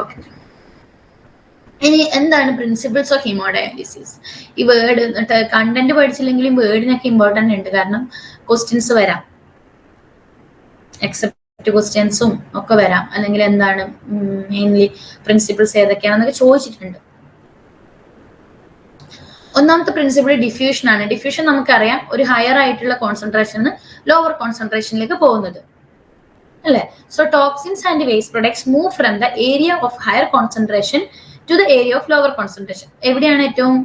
Okay ഇനി എന്താണ് principles of haemodialysis ഈ വേർഡ് എന്നിട്ട് കണ്ടന്റ് പഠിച്ചില്ലെങ്കിലും വേർഡിനൊക്കെ ഇമ്പോർട്ടന്റ് ഉണ്ട്. കാരണം ക്വസ്റ്റ്യൻസ് വരാം. എക്സെപ്റ്റ് ക്വസ്റ്റ്യൻസും ഒക്കെ വരാം. അല്ലെങ്കിൽ എന്താണ് മെയിൻലി പ്രിൻസിപ്പിൾസ് ഏതൊക്കെയാണെന്നൊക്കെ ചോദിച്ചിട്ടുണ്ട്. ഒന്നാമത്തെ പ്രിൻസിപ്പിൾ ഡിഫ്യൂഷൻ ആണ്. ഡിഫ്യൂഷൻ നമുക്കറിയാം ഒരു ഹയർ ആയിട്ടുള്ള കോൺസെൻട്രേഷൻ ലോവർ കോൺസെൻട്രേഷനിലേക്ക് പോകുന്നത്. അല്ലേ? So toxins and waste products move from the area of higher concentration to the area of lower concentration എവിടെയാണ് ഏറ്റവും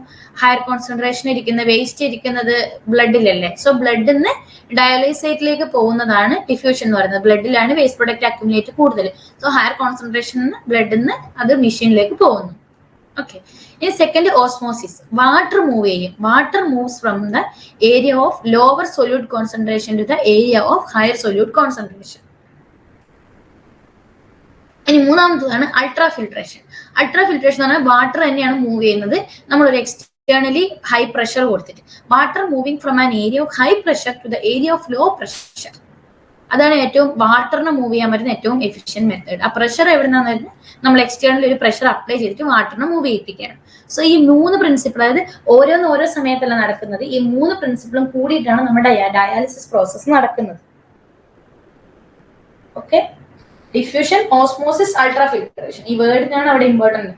ഹയർ കോൺസെൻട്രേഷൻ ഇരിക്കുന്ന വേസ്റ്റ് ഇരിക്കുന്നത്? ബ്ലഡിലല്ലേ സോ ബ്ലഡിൽ നിന്ന് ഡയാലൈസൈറ്റിലേക്ക് പോകുന്നതാണ് ഡിഫ്യൂഷൻ എന്ന് പറയുന്നത്. ബ്ലഡിലാണ് വേസ്റ്റ് പ്രൊഡക്റ്റ് അക്യുമുലേറ്റ് കൂടുതൽ. സോ ഹയർ കോൺസെൻട്രേഷൻ ബ്ലഡിൽ നിന്ന് അത് മെഷീനിലേക്ക് പോകുന്നു. ഓക്കെ ഇനി സെക്കൻഡ് ഓസ്മോസിസ് വാട്ടർ മൂവ് ചെയ്യും. Water moves from the area of lower solute concentration to the area of higher solute concentration ഇനി മൂന്നാമത്തതാണ് അൾട്രാ ഫിൽട്രേഷൻ അൾട്രാ ഫിൽട്രേഷൻ എന്ന് പറഞ്ഞാൽ വാട്ടർ തന്നെയാണ് മൂവ് ചെയ്യുന്നത്. നമ്മൾ ഒരു എക്സ്റ്റേണലി ഹൈ പ്രഷർ കൊടുത്തിട്ട്. Water moving from an area of high pressure to the area of low pressure അതാണ് ഏറ്റവും വാട്ടറിനെ മൂവ് ചെയ്യാൻ പറ്റുന്ന ഏറ്റവും എഫിഷ്യന്റ് മെത്തേഡ് ആ പ്രഷർ എവിടെ നിന്നാണ് നമ്മൾ എക്സ്റ്റേണൽ ഒരു പ്രഷർ അപ്ലൈ ചെയ്തിട്ട് വാട്ടറിനെ മൂവ് ചെയ്യിപ്പിക്കുകയാണ്. സോ ഈ മൂന്ന് പ്രിൻസിപ്പിൾ അതായത് ഓരോന്ന് ഓരോ സമയത്തല്ല നടക്കുന്നത്. ഈ മൂന്ന് പ്രിൻസിപ്പിളും കൂടിയിട്ടാണ് നമ്മുടെ ഡയാലിസിസ് പ്രോസസ്സ് നടക്കുന്നത്. Okay diffusion osmosis ultra filtration ഈ വേർഡിനാണ് അവിടെ ഇമ്പോർട്ടന്റ്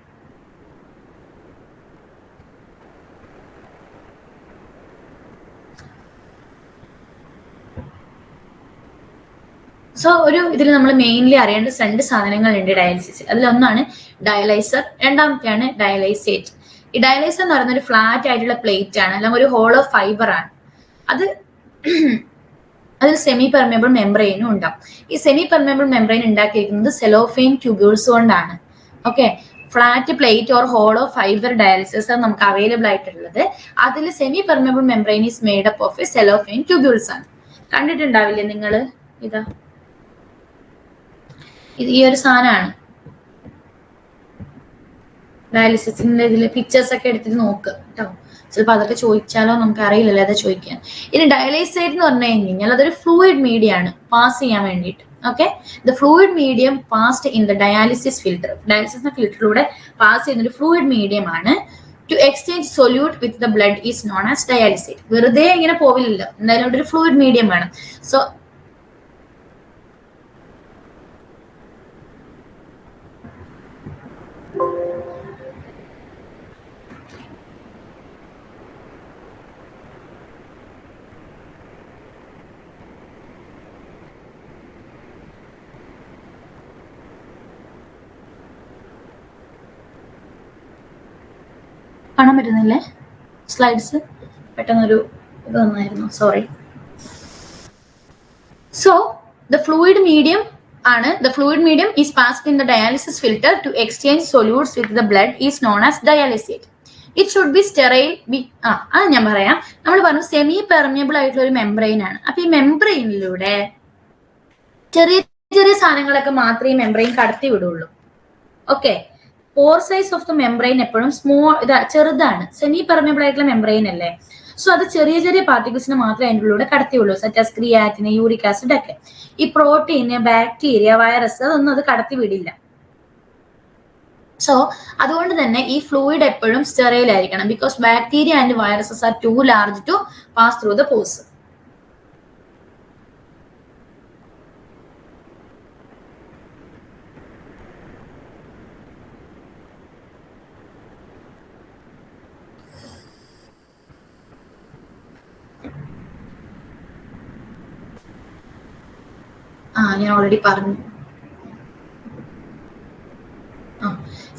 സോ ഒരു ഇതിൽ നമ്മൾ മെയിൻലി അറിയേണ്ട രണ്ട് സാധനങ്ങളുണ്ട് ഡയാലിസിസ് അതിലൊന്നാണ് ഡയലൈസർ രണ്ടാമത്തെയാണ് ഡയലൈസേറ്റ് ഈ ഡയലൈസർ എന്ന് പറയുന്ന ഒരു ഫ്ലാറ്റ് ആയിട്ടുള്ള പ്ലേറ്റ് ആണ് അല്ലെങ്കിൽ ഒരു ഹോളോ ഫൈബർ ആണ്. അത് അതിൽ സെമി പെർമേബിൾ മെംബ്രെയിനും ഉണ്ടാവും. ഈ സെമി പെർമേബിൾ മെംബ്രെയിൻ ഉണ്ടാക്കിയിരിക്കുന്നത് സെലോഫെയിൻ ട്യൂബ്യൂൾസ് കൊണ്ടാണ്. Okay flat plate or hollow fibre dialysis ആണ് നമുക്ക് അവൈലബിൾ ആയിട്ടുള്ളത്. അതിൽ semi permeable membrane is made up of cellophane tubules ആണ്. കണ്ടിട്ടുണ്ടാവില്ലേ നിങ്ങൾ ഇതാ. ഇത് ഈ ഒരു സാധനമാണ്. ഡയാലിസിസിന്റെ ഇതിൽ പിക്ചേഴ്സ് ഒക്കെ എടുത്തിട്ട് നോക്ക് കേട്ടോ. ചിലപ്പോൾ അതൊക്കെ ചോദിച്ചാലോ നമുക്ക് അറിയില്ലല്ലോ അതെ ചോദിക്കാൻ. ഇനി ഡയലൈസൈഡ് എന്ന് പറഞ്ഞു കഴിഞ്ഞാൽ അതൊരു ഫ്ലൂയിഡ് മീഡിയ ആണ് പാസ് ചെയ്യാൻ വേണ്ടിയിട്ട്. Okay the fluid medium passed in the dialysis filter dialysis ഫിൽറ്ററിലൂടെ pass ചെയ്യുന്ന ഒരു ഫ്ലൂയിഡ് മീഡിയം ആണ് to exchange solute with the blood is known as dialysate വെറുതെ ഇങ്ങനെ പോവില്ലല്ലോ. എന്തായാലും ഒരു ഫ്ലൂയിഡ് മീഡിയം വേണം സോ കാണാൻ പറ്റുന്നില്ലേ? സ്ലൈഡ്സ് പെട്ടെന്നൊരു ഇത് വന്നായിരുന്നു. Sorry so the fluid medium ആണ്. The fluid medium is passed in the dialysis filter to exchange solutes with the blood is known as dialysate it should be sterile be ആ അത് ഞാൻ പറയാം. നമ്മൾ പറഞ്ഞു സെമി പെർമിയബിൾ ആയിട്ടുള്ള ഒരു membrane ആണ്. അപ്പൊ ഈ മെംബ്രെയിനിലൂടെ ചെറിയ ചെറിയ സാധനങ്ങളൊക്കെ മാത്രമേ മെംബ്രെയിൻ കടത്തി വിടുള്ളൂ. Okay pore size of the membrane എപ്പോഴും സ്മോൾ ഇതാ ചെറുതാണ്. സെമി പെർമിയബിൾ ആയിട്ടുള്ള മെംബ്രെയിൻ അല്ലേ? സോ അത് ചെറിയ ചെറിയ പാർട്ടിക്കിൾസിനെ മാത്രമേ അതിന്റെ ഉള്ളിലൂടെ കടത്തിയുള്ളൂ സറ്റാസ് ക്രിയാറ്റിന് യൂറിക് ആസിഡ് ഒക്കെ. ഈ പ്രോട്ടീന് ബാക്ടീരിയ വൈറസ് അതൊന്നും അത് കടത്തി വിടില്ല. സോ അതുകൊണ്ട് തന്നെ ഈ ഫ്ലൂയിഡ് എപ്പോഴും സ്റ്റെറൈൽ ആയിരിക്കണം because bacteria and viruses are too large to pass through the pores ആ ഞാൻ ഓൾറെഡി പറഞ്ഞു.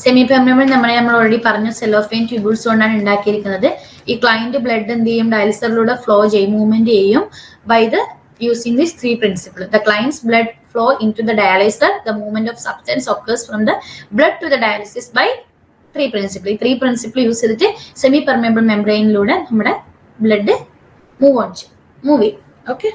സെമി പെർമനബിൾ നമ്മളെ നമ്മൾ ഓൾറെഡി പറഞ്ഞു സെലോഫെയിൻ ട്യൂബിൾസ് കൊണ്ടാണ് ഉണ്ടാക്കിയിരിക്കുന്നത്. ഈ ക്ലയന്റ് ബ്ലഡ് എന്ത് ചെയ്യും? ഡയലിസറിലൂടെ ഫ്ലോ ചെയ്യും മൂവ്മെന്റ് ചെയ്യും by the using this three principle the client's blood flow in to the dialyser the movement of substance occurs from the blood to the dialysis by three principle ഈ three principle use ചെയ്തിട്ട് semi permeable മെംബ്രെയിനിലൂടെ നമ്മുടെ blood move on ചെയ്യും. Move ചെയ്യും. Okay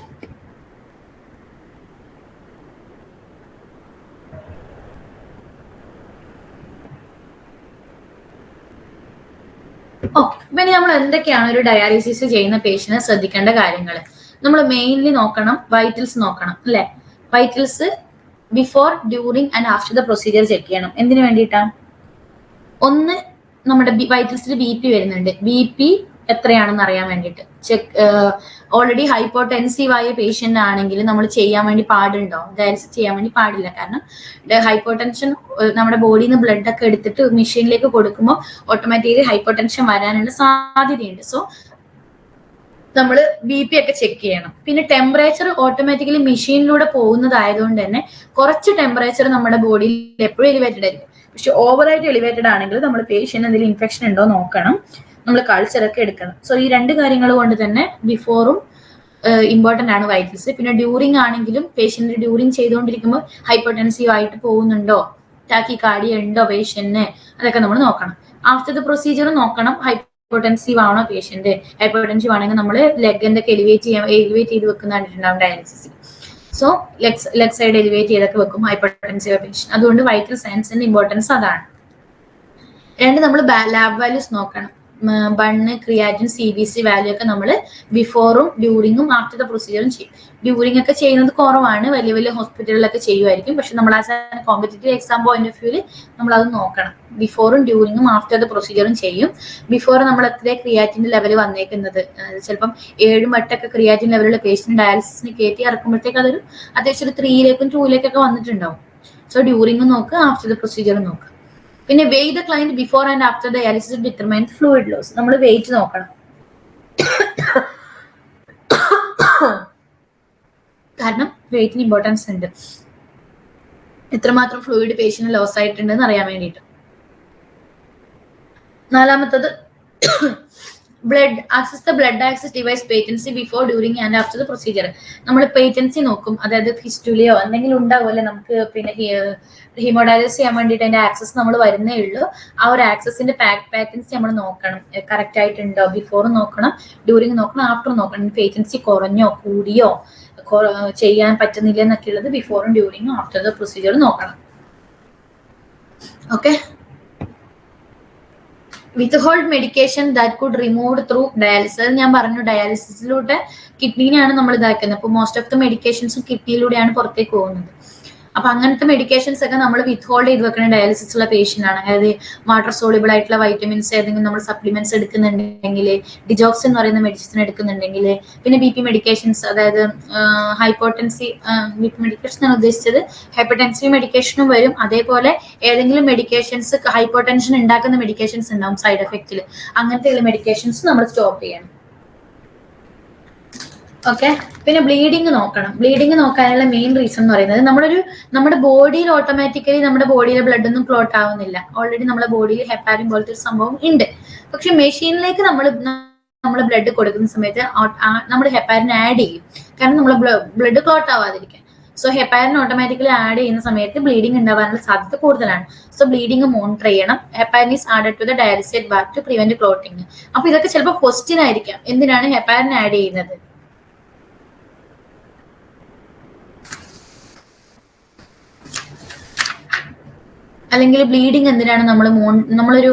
okay പിന്നെ നമ്മൾ എന്തൊക്കെയാണ് ഒരു ഡയാലിസിസ് ചെയ്യുന്ന പേഷ്യനെ ശ്രദ്ധിക്കേണ്ട കാര്യങ്ങൾ നമ്മൾ മെയിൻലി നോക്കണം വൈറ്റൽസ് നോക്കണം അല്ലെ? Vitals before during and after the procedure check ചെയ്യണം. എന്തിനു വേണ്ടിയിട്ടാണ്? ഒന്ന് നമ്മുടെ വൈറ്റൽസിൽ ബി പി വരുന്നുണ്ട്. ബി പി എത്രയാണെന്ന് അറിയാൻ വേണ്ടിയിട്ട്. ചെക്ക് ഓൾറെഡി ഹൈപ്പോടെൻസീവ് ആയ പേഷ്യന്റ് ആണെങ്കിൽ നമ്മൾ ചെയ്യാൻ വേണ്ടി പാടുണ്ടോ? ഡയാലിസിസ് ചെയ്യാൻ വേണ്ടി പാടില്ല. കാരണം ഹൈപ്പോടെൻഷൻ നമ്മുടെ ബോഡിയിൽ നിന്ന് ബ്ലഡ് ഒക്കെ എടുത്തിട്ട് മെഷീനിലേക്ക് കൊടുക്കുമ്പോൾ ഓട്ടോമാറ്റിക്കലി ഹൈപ്പോടെൻഷൻ വരാനുള്ള സാധ്യതയുണ്ട്. സോ നമ്മൾ ബി പി ഒക്കെ ചെക്ക് ചെയ്യണം. പിന്നെ ടെമ്പറേച്ചർ ഓട്ടോമാറ്റിക്കലി മെഷീനിലൂടെ പോകുന്നതായതുകൊണ്ട് തന്നെ കുറച്ച് ടെമ്പറേച്ചർ നമ്മുടെ ബോഡിയിൽ എപ്പോഴും എലിവേറ്റഡ് ആയിരിക്കും. പക്ഷെ ഓവറായിട്ട് എലിവേറ്റഡ് ആണെങ്കിൽ നമ്മൾ പേഷ്യന്റ് എന്തെങ്കിലും ഇൻഫെക്ഷൻ ഉണ്ടോ നോക്കണം. നമ്മൾ കൾച്ചർ ഒക്കെ എടുക്കണം. സോ ഈ രണ്ട് കാര്യങ്ങൾ കൊണ്ട് തന്നെ ബിഫോറും ഇമ്പോർട്ടന്റ് ആണ് വൈറ്റൽസ് പിന്നെ ഡ്യൂറിങ് ആണെങ്കിലും പേഷ്യന്റ് ഡ്യൂറിങ് ചെയ്തുകൊണ്ടിരിക്കുമ്പോൾ ഹൈപ്പോടെൻസീവ് ആയിട്ട് പോകുന്നുണ്ടോ? ടാക്കി കാർഡിയ ഉണ്ടോ പേഷ്യന്റിന് അതൊക്കെ നമ്മൾ നോക്കണം. ആഫ്റ്റർ ദ പ്രൊസീജിയർ നോക്കണം ഹൈപ്പോടെൻസീവ് ആണോ പേഷ്യന്റ് ഹൈപ്പോടെൻസീവ് ആണെങ്കിൽ നമ്മൾ ലെഗ് ഒക്കെ എലിവേറ്റ് ചെയ്യാൻ എലിവേറ്റ് ചെയ്ത് വെക്കുന്ന കണ്ടിട്ടുണ്ടാവും ഡയാലിസിസിൽ so leg leg side elevate ചെയ്തൊക്കെ വെക്കും ഹൈപ്പർടെൻസീവ് പേഷ്യൻ അതുകൊണ്ട് വൈറ്റൽ സയൻസിന്റെ ഇമ്പോർട്ടൻസ് അതാണ്. രണ്ട് നമ്മൾ ലാബ് വാല്യൂസ് നോക്കണം. BUN creatinine C B C value ഒക്കെ നമ്മൾ ബിഫോറും ഡ്യൂറിങ്ങും ആഫ്റ്റർ ദ പ്രൊസീജിയറും ചെയ്യും. ഡ്യൂറിങ് ഒക്കെ ചെയ്യുന്നത് കുറവാണ്. വലിയ വലിയ ഹോസ്പിറ്റലിലൊക്കെ ചെയ്യുമായിരിക്കും പക്ഷെ നമ്മൾ as competitive exam point of വ്യൂവിൽ നമ്മൾ അത് നോക്കണം. ബിഫോറും ഡ്യൂറിങ്ങും ആഫ്റ്റർ ദ പ്രൊസീജിയറും ചെയ്യും. ബിഫോർ നമ്മൾ എത്ര ക്രിയാറ്റിന്റെ ലെവൽ വന്നേക്കുന്നത്? ചിലപ്പം ഏഴും മട്ടൊക്കെ ക്രിയാറ്റിൻ ലെവലുള്ള പേഷ്യന്റ് ഡയാലിസിസിന് കയറ്റി ഇറക്കുമ്പോഴത്തേക്ക് അതൊരു അത്യാവശ്യം ഒരു ത്രീയിലേക്കും ടൂയിലേക്കൊക്കെ വന്നിട്ടുണ്ടാവും. സോ ഡ്യൂറിങ് നോക്ക് ആഫ്റ്റർ ദ പ്രൊസീജിയർ നോക്കുക പിന്നെ weigh the client before and after dialysis determine fluid loss നമ്മൾ വെയിറ്റ് നോക്കണം. കാരണം വെയിറ്റിന് ഇമ്പോർട്ടൻസ് ഉണ്ട്. എത്രമാത്രം ഫ്ലൂയിഡ് പേഷ്യന്റ് ലോസ് ആയിട്ടുണ്ടെന്ന് അറിയാൻ വേണ്ടിയിട്ട്. നാലാമത്തത് blood access the blood access device patency before during and after the procedure നമ്മൾ പേറ്റൻസി നോക്കും. അതായത് ഫിസ്റ്റുലിയോ എന്തെങ്കിലും ഉണ്ടാവുമല്ലേ നമുക്ക് പിന്നെ ഹീമോഡയാലിസ് ചെയ്യാൻ വേണ്ടിയിട്ട് അതിന്റെ ആക്സസ് നമ്മൾ വരുന്നേ ഉള്ളൂ. ആ ഒരു ആക്സസിന്റെ പാറ്റൻസി നമ്മൾ നോക്കണം. കറക്റ്റ് ആയിട്ടുണ്ടോ? ബിഫോർ നോക്കണം ഡ്യൂറിങ് നോക്കണം ആഫ്റ്റർ നോക്കണം. പേറ്റൻസി കുറഞ്ഞോ കൂടിയോ ചെയ്യാൻ പറ്റുന്നില്ല എന്നൊക്കെ ഉള്ളത് ബിഫോറും ഡ്യൂറിങ്ങും ആഫ്റ്റർ ദ പ്രൊസീജിയർ നോക്കണം. Okay withhold medication that could remove through dialysis ഞാൻ പറഞ്ഞു ഡയാലിസിസിലൂടെ കിഡ്നീനെയാണ് നമ്മൾ ഇതാക്കുന്നത്. അപ്പോൾ മോസ്റ്റ് ഓഫ് ദ മെഡിക്കേഷൻസും കിഡ്നിയിലൂടെയാണ് പുറത്തേക്ക് പോകുന്നത്. അപ്പൊ അങ്ങനത്തെ മെഡിക്കേഷൻസ് ഒക്കെ നമ്മൾ വിത്ത് ഹോൾഡ് ചെയ്ത് വെക്കുന്ന ഡയാലിസിസ് ഉള്ള പേഷ്യന്റ് ആണ്. അതായത് വാട്ടർ സോളിബിൾ ആയിട്ടുള്ള വൈറ്റമിൻസ് ഏതെങ്കിലും നമ്മൾ സപ്ലിമെന്റ്സ് എടുക്കുന്നുണ്ടെങ്കിൽ ഡിജോക്സ് എന്ന് പറയുന്ന മെഡിസിൻ എടുക്കുന്നുണ്ടെങ്കിൽ പിന്നെ ബി പി മെഡിക്കേഷൻസ് അതായത് ഹൈപ്പോട്ടൻസി ബി പി മെഡിക്കേഷൻ ആണ് ഉദ്ദേശിച്ചത് ഹൈപ്പർടെൻസീവ് മെഡിക്കേഷനും വരും. അതേപോലെ ഏതെങ്കിലും മെഡിക്കേഷൻസ് ഹൈപ്പോടെൻഷൻ ഉണ്ടാക്കുന്ന മെഡിക്കേഷൻസ് ഉണ്ടാവും സൈഡ് എഫക്റ്റിൽ അങ്ങനത്തെ മെഡിക്കേഷൻസ് നമ്മൾ സ്റ്റോപ്പ് ചെയ്യണം. ഓക്കെ പിന്നെ ബ്ലീഡിങ് നോക്കണം. ബ്ലീഡിങ് നോക്കാനുള്ള മെയിൻ റീസൺ എന്ന് പറയുന്നത് നമ്മളൊരു നമ്മുടെ ബോഡിയിൽ ഓട്ടോമാറ്റിക്കലി നമ്മുടെ ബോഡിയിലെ ബ്ലഡ് ഒന്നും ക്ലോട്ട് ആവുന്നില്ല. ഓൾറെഡി നമ്മുടെ ബോഡിയിൽ ഹെപ്പാരിൻ പോലത്തെ ഒരു സംഭവം ഉണ്ട്. പക്ഷെ മെഷീനിലേക്ക് നമ്മൾ നമ്മൾ ബ്ലഡ് കൊടുക്കുന്ന സമയത്ത് നമ്മൾ ഹെപ്പാരിൻ ആഡ് ചെയ്യും. കാരണം നമ്മൾ ബ്ലഡ് ക്ലോട്ട് ആവാതിരിക്കാൻ. സോ ഹെപ്പാരിൻ ഓട്ടോമാറ്റിക്കലി ആഡ് ചെയ്യുന്ന സമയത്ത് ബ്ലീഡിംഗ് ഉണ്ടാവാനുള്ള സാധ്യത കൂടുതലാണ്. സോ ബ്ലീഡിംഗ് മോണിറ്റർ ചെയ്യണം. Heparin is added to the dialysate back to prevent clotting അപ്പൊ ഇതൊക്കെ ചിലപ്പോൾ ക്വസ്റ്റ്യൻ ആയിരിക്കാം. എന്തിനാണ് ഹെപ്പാരിൻ ആഡ് ചെയ്യുന്നത്? അല്ലെങ്കിൽ ബ്ലീഡിങ് എന്തിനാണ് നമ്മൾ മോൺ നമ്മളൊരു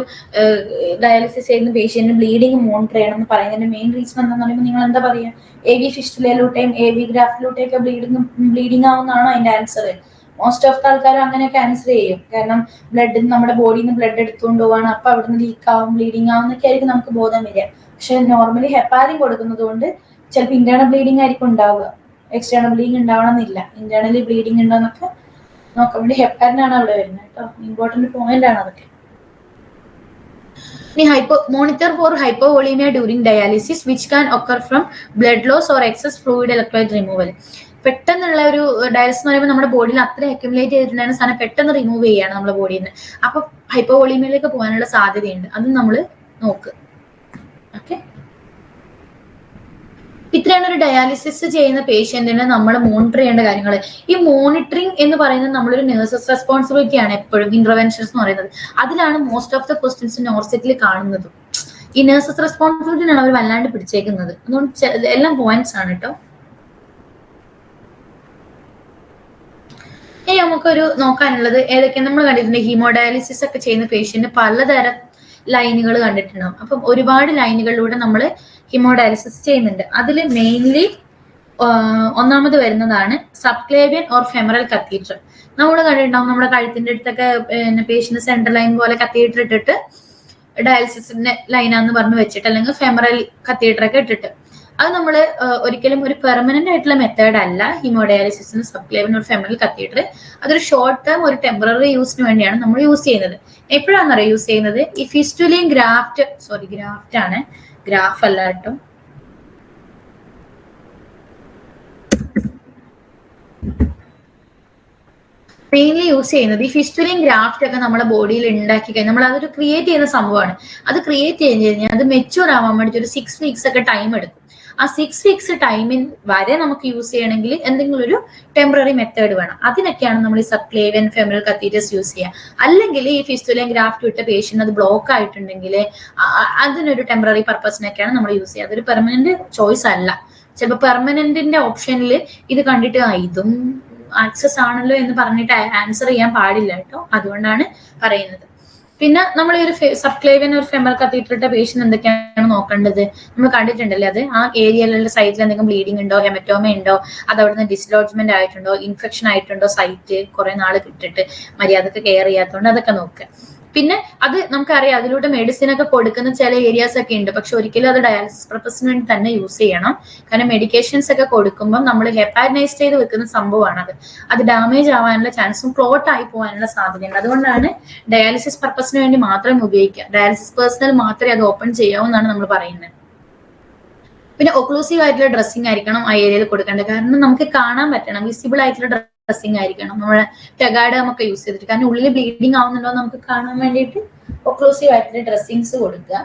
ഡയാലിസിസ് ചെയ്യുന്ന പേഷ്യന്റിന് ബ്ലീഡിങ് മോണിറ്റർ ചെയ്യണം എന്ന് പറയുന്നതിന്റെ മെയിൻ റീസൺ എന്താണെന്ന് പറയുമ്പോൾ നിങ്ങൾ എന്താ പറയുക എ വി ഫിസ്റ്റുലയിലൂടെയും എ വി ഗ്രാഫിലൂടെയൊക്കെ ബ്ലീഡിങ് ബ്ലീഡിങ് ആവുന്നതാണോ അതിന്റെ ആൻസർ മോസ്റ്റ് ഓഫ് ദ ആൾക്കാരും അങ്ങനെയൊക്കെ ആൻസർ ചെയ്യും. കാരണം ബ്ലഡ് നമ്മുടെ ബോഡിയിൽ നിന്ന് ബ്ലഡ് എടുത്തുകൊണ്ട് പോവാണ്. അപ്പൊ അവിടുന്ന് ലീക്ക് ആവും ബ്ലീഡിങ് ആവും എന്നൊക്കെ ആയിരിക്കും നമുക്ക് ബോധം വരിക. പക്ഷെ നോർമലി ഹെപ്പാരിൻ കൊടുക്കുന്നത് കൊണ്ട് ചിലപ്പോൾ ഇന്റേണൽ ബ്ലീഡിങ് ആയിരിക്കും ഉണ്ടാവുക. എക്സ്റ്റേണൽ ബ്ലീഡിങ് ഉണ്ടാവണമെന്നില്ല. ഇന്റേണലി ബ്ലീഡിങ് ഉണ്ടോന്നൊക്കെ നോക്കാൻ വേണ്ടി ഹെപ്പാരിനാണ് അവിടെ വരുന്നത് കേട്ടോ. ഇമ്പോർട്ടന്റ് പോയിന്റ് ആണ് അതൊക്കെ monitor for hypovolemia during dialysis which can occur from blood loss or excess fluid electrolyte removal പെട്ടെന്നുള്ള ഒരു ഡയാലിസിസ് എന്ന് പറയുമ്പോൾ നമ്മുടെ ബോഡിയിൽ അത്ര അക്യുമുലേറ്റ് ചെയ്തിട്ടുണ്ടായിരുന്ന സാധനം പെട്ടെന്ന് റിമൂവ് ചെയ്യാണ് നമ്മുടെ ബോഡിയിൽ നിന്ന് അപ്പൊ ഹൈപ്പോവോളീമിയയിലേക്ക് പോകാനുള്ള സാധ്യതയുണ്ട്. അതും നമ്മൾ നോക്ക്. ഓക്കെ? ഇത്രയാണ് ഒരു ഡയാലിസിസ് ചെയ്യുന്ന പേഷ്യന്റിനെ നമ്മൾ മോണിറ്റർ ചെയ്യേണ്ട കാര്യങ്ങൾ. ഈ മോണിറ്ററിംഗ് എന്ന് പറയുന്നത് നമ്മളൊരു നേഴ്സസ് റെസ്പോൺസിബിലിറ്റി ആണ് എപ്പോഴും ഇന്റർവെൻഷൻസ് എന്ന് പറയുന്നത്. അതിലാണ് മോസ്റ്റ് ഓഫ് ദ ക്വസ്റ്റ്യൻസ് നോർസെറ്റിൽ കാണുന്നത്. ഈ നേഴ്സസ് റെസ്പോൺസിബിലിറ്റി ആണ് അവർ വല്ലാണ്ട് പിടിച്ചേക്കുന്നത്. അതുകൊണ്ട് എല്ലാം പോയിന്റ്സ് ആണ് കേട്ടോ ഇനി നമുക്കൊരു നോക്കാനുള്ളത് ഏതൊക്കെ നമ്മൾ കണ്ടിട്ടുണ്ട്? ഹീമോഡയാലിസിസ് ഒക്കെ ചെയ്യുന്ന പേഷ്യന്റ് പലതരം ലൈനുകൾ കണ്ടിട്ടുണ്ടാവും. അപ്പം ഒരുപാട് ലൈനുകളിലൂടെ നമ്മൾ ഹിമോഡയാലിസിസ് ചെയ്യുന്നുണ്ട്. അതിൽ മെയിൻലി ഒന്നാമത് വരുന്നതാണ് സബ്ക്ലേവിയൻ ഓർ ഫെമറൽ കത്തീറ്റർ നമ്മൾ കണ്ടിട്ടുണ്ടാവും നമ്മുടെ കഴുത്തിന്റെ അടുത്തൊക്കെ പിന്നെ പേഷ്യന്റ് സെൻട്രൽ ലൈൻ പോലെ കത്തീറ്റർ ഇട്ടിട്ട് ഡയാലിസിസിന്റെ ലൈനാന്ന് പറഞ്ഞ് വെച്ചിട്ട് അല്ലെങ്കിൽ ഫെമറൽ കത്തീറ്റർ ഒക്കെ ഇട്ടിട്ട്. അത് നമ്മൾ ഒരിക്കലും ഒരു പെർമനന്റ് ആയിട്ടുള്ള മെത്തേഡ് അല്ല ഹിമോഡയാലിസിസിന് സബ്ക്ലേവിന് ഒരു ഫെമറൽ കത്തീറ്റർ അതൊരു ഷോർട്ട് ടേം ഒരു ടെമ്പററി യൂസിന് വേണ്ടിയാണ് നമ്മൾ യൂസ് ചെയ്യുന്നത്. എപ്പോഴാണെന്നറിയാം യൂസ് ചെയ്യുന്നത്? ഈ ഫിസ്റ്റുലിയും ഗ്രാഫ്റ്റ് സോറി ഗ്രാഫ്റ്റ് ആണ്. ഗ്രാഫ് അല്ല കേട്ടോ മെയിൻലി യൂസ് ചെയ്യുന്നത് ഈ ഫിസ്റ്റുലിയും ഗ്രാഫ്റ്റ് ഒക്കെ നമ്മുടെ ബോഡിയിൽ ഉണ്ടാക്കി കഴിഞ്ഞാൽ നമ്മൾ അതൊരു ക്രിയേറ്റ് ചെയ്യുന്ന സംഭവമാണ്. അത് ക്രിയേറ്റ് ചെയ്ത് കഴിഞ്ഞാൽ അത് മെച്ചൂർ ആവാൻ വേണ്ടിയിട്ട് ഒരു സിക്സ് വീക്സ് ഒക്കെ ടൈം എടുക്കും. ആ സിക്സ് വീക്സ് ടൈമിൽ വരെ നമുക്ക് യൂസ് ചെയ്യണമെങ്കിൽ എന്തെങ്കിലും ഒരു ടെമ്പററി മെത്തേഡ് വേണം. അതിനൊക്കെയാണ് നമ്മൾ ഈ സബ്ക്ലേവൻ ഫെമറൽ കത്തീറ്റസ് യൂസ് ചെയ്യുക. അല്ലെങ്കിൽ ഈ ഫിസ്റ്റുലിയും ഗ്രാഫ്റ്റ് വിട്ട പേഷ്യന്റ് അത് ബ്ലോക്ക് ആയിട്ടുണ്ടെങ്കിൽ അതിനൊരു ടെമ്പററി പർപ്പസിനൊക്കെയാണ് നമ്മൾ യൂസ് ചെയ്യുക. അതൊരു പെർമനന്റ് ചോയ്സ് അല്ല. ചിലപ്പോൾ പെർമനന്റിന്റെ ഓപ്ഷനിൽ ഇത് കണ്ടിട്ട് ഇതും ആക്സസ് ആണല്ലോ എന്ന് പറഞ്ഞിട്ട് ആൻസർ ചെയ്യാൻ പാടില്ല കേട്ടോ. അതുകൊണ്ടാണ് പറയുന്നത്. പിന്നെ നമ്മൾ ഈ ഒരു സബ്ക്ലേവിയൻ ഒരു ഫെമൽ കത്തീറ്ററിട്ട പേഷ്യന്റ് എന്തൊക്കെയാണ് നോക്കേണ്ടത്? നമ്മൾ കണ്ടിട്ടുണ്ടല്ലേ അത്? ആ ഏരിയയിലുള്ള സൈറ്റിൽ എന്തെങ്കിലും ബ്ലീഡിംഗ് ഉണ്ടോ ഹെമറ്റോമ ഉണ്ടോ അത് അവിടുന്ന് ഡിസ്ലോജ്മെന്റ് ആയിട്ടുണ്ടോ ഇൻഫെക്ഷൻ ആയിട്ടുണ്ടോ സൈറ്റ് കുറെ നാൾ കിട്ടിട്ട് മര്യാദയ്ക്ക് കെയർ ചെയ്യാത്തതുകൊണ്ട് അതൊക്കെ നോക്കുക. പിന്നെ അത് നമുക്കറിയാം അതിലൂടെ മെഡിസിൻ ഒക്കെ കൊടുക്കുന്ന ചില ഏരിയാസ് ഒക്കെ ഉണ്ട്. പക്ഷെ ഒരിക്കലും അത് ഡയാലിസിസ് പർപ്പസിന് വേണ്ടി തന്നെ യൂസ് ചെയ്യണം. കാരണം മെഡിക്കേഷൻസ് ഒക്കെ കൊടുക്കുമ്പോൾ നമ്മൾ ഹെപ്പാറ്റനൈസ് ചെയ്ത് വെക്കുന്ന സംഭവമാണ് അത്. അത് ഡാമേജ് ആവാനുള്ള ചാൻസും ക്ലോട്ട് ആയി പോകാനുള്ള സാധ്യതയുണ്ട്. അതുകൊണ്ടാണ് ഡയാലിസിസ് പർപ്പസിന് വേണ്ടി മാത്രം ഉപയോഗിക്കുക. ഡയാലിസിസ് പേഴ്സണൽ മാത്രമേ അത് ഓപ്പൺ ചെയ്യാവൂ എന്നാണ് നമ്മൾ പറയുന്നത്. പിന്നെ ഒക്ലൂസീവ് ആയിട്ടുള്ള ഡ്രസ്സിംഗ് ആയിരിക്കണം ആ ഏരിയയിൽ കൊടുക്കേണ്ടത്. കാരണം നമുക്ക് കാണാൻ പറ്റണം. വിസിബിൾ ആയിട്ടുള്ള ഡ്രസ്സിംഗ് ആയിരിക്കണം. നമ്മൾ ടെഗാഡം നമുക്ക് യൂസ് ചെയ്തിട്ട്. കാരണം ഉള്ളിൽ ബ്ലീഡിങ് ആവുന്നുണ്ടോ നമുക്ക് കാണാൻ വേണ്ടിയിട്ട് ഒക്ലോസീവ് ആയിട്ടുള്ള ഡ്രസ്സിങ്സ് കൊടുക്കുക.